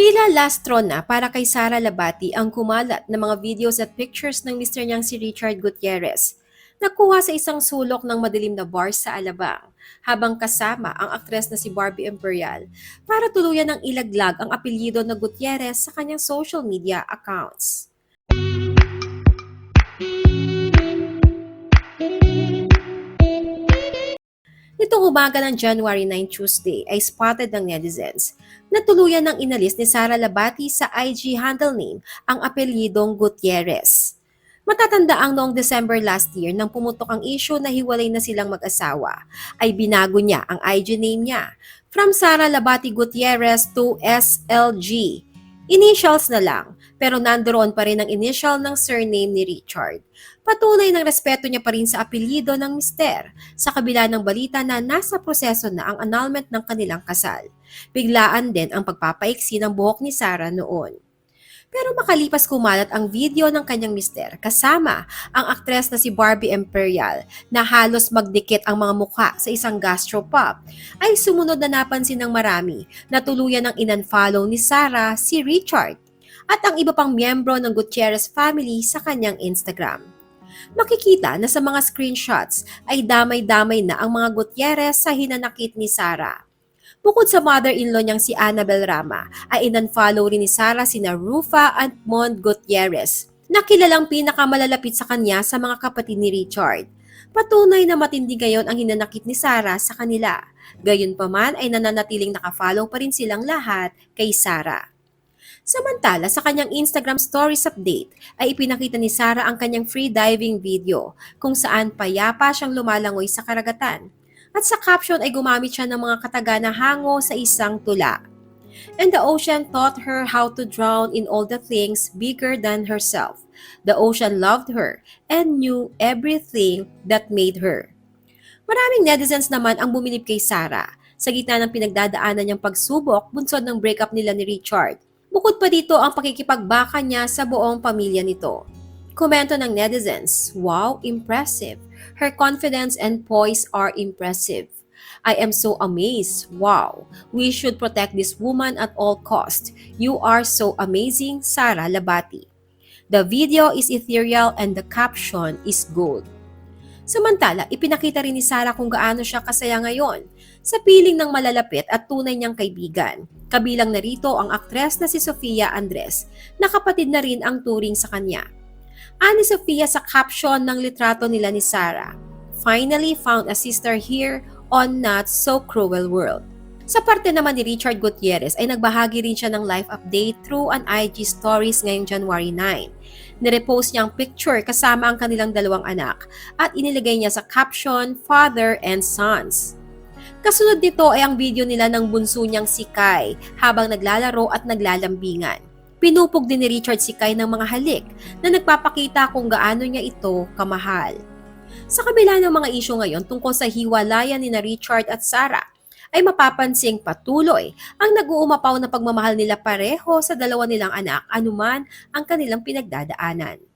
Tila lastro na para kay Sara Labati ang kumalat ng mga videos at pictures ng mister niyang si Richard Gutierrez. Nakuha sa isang sulok ng madilim na bar sa Alabang, habang kasama ang aktres na si Barbie Imperial para tuluyan ng ilaglag ang apelyido na Gutierrez sa kanyang social media accounts. Nitong umaga ng January 9 Tuesday ay spotted ng netizens na tuluyan ng inalis ni Sara Labati sa IG handle name ang apelyidong Gutierrez. Matatanda ang noong December last year nang pumutok ang issue na hiwalay na silang mag-asawa, ay binago niya ang IG name niya from Sara Labati Gutierrez to SLG. Initials na lang, pero nandoon pa rin ang initial ng surname ni Richard. Patunay ng respeto niya pa rin sa apelyido ng mister sa kabila ng balita na nasa proseso na ang annulment ng kanilang kasal. Biglaan din ang pagpapaiksi ng buhok ni Sarah noon. Pero makalipas kumalat ang video ng kanyang mister kasama ang aktres na si Barbie Imperial na halos magdikit ang mga mukha sa isang gastropub, ay sumunod na napansin ng marami na tuluyan ng inunfollow ni Sarah si Richard at ang iba pang miyembro ng Gutierrez family sa kanyang Instagram makikita na sa mga screenshots ay damay-damay na ang mga Gutierrez sa hinanakit ni Sara. Bukod sa mother-in-law niyang si Annabel Rama, ay inunfollow rin ni Sara sina Rufa at Mond Gutierrez, na kilalang pinakamalalapit sa kanya sa mga kapatid ni Richard. Patunay na matindi ngayon ang hinanakit ni Sara sa kanila. Gayunpaman ay nananatiling nakafollow pa rin silang lahat kay Sara. Samantala, sa kanyang Instagram Stories update ay ipinakita ni Sarah ang kanyang free diving video kung saan payapa siyang lumalangoy sa karagatan. At sa caption ay gumamit siya ng mga kataga na hango sa isang tula. And the ocean taught her how to drown in all the things bigger than herself. The ocean loved her and knew everything that made her. Maraming netizens naman ang bumilib kay Sarah sa gitna ng pinagdadaanan niyang pagsubok bunsod ng breakup nila ni Richard Bukod pa dito ang pakikipagbaka niya sa buong pamilya nito. Komento ng netizens, Wow, impressive. Her confidence and poise are impressive. I am so amazed. Wow. We should protect this woman at all cost. You are so amazing, Sara Labati. The video is ethereal and the caption is gold. Samantala, ipinakita rin ni Sarah kung gaano siya kasaya ngayon sa piling ng malalapit at tunay niyang kaibigan. Kabilang narito ang aktres na si Sofia Andres, na kapatid na rin ang turing sa kanya. Ani Sofia sa caption ng litrato nila ni Sarah, Finally found a sister here on Not So Cruel World. Sa parte naman ni Richard Gutierrez ay nagbahagi rin siya ng life update through an IG stories ngayong January 9. Nirepost niya ang picture kasama ang kanilang dalawang anak at inilagay niya sa caption, Father and Sons. Kasunod nito ay ang video nila ng bunso niyang si Kai habang naglalaro at naglalambingan. Pinupog din ni Richard si Kai ng mga halik na nagpapakita kung gaano niya ito kamahal. Sa kabila ng mga isyu ngayon tungkol sa hiwalayan ni na Richard at Sarah, ay mapapansing patuloy ang nag-uumapaw na pagmamahal nila pareho sa dalawa nilang anak anuman ang kanilang pinagdadaanan.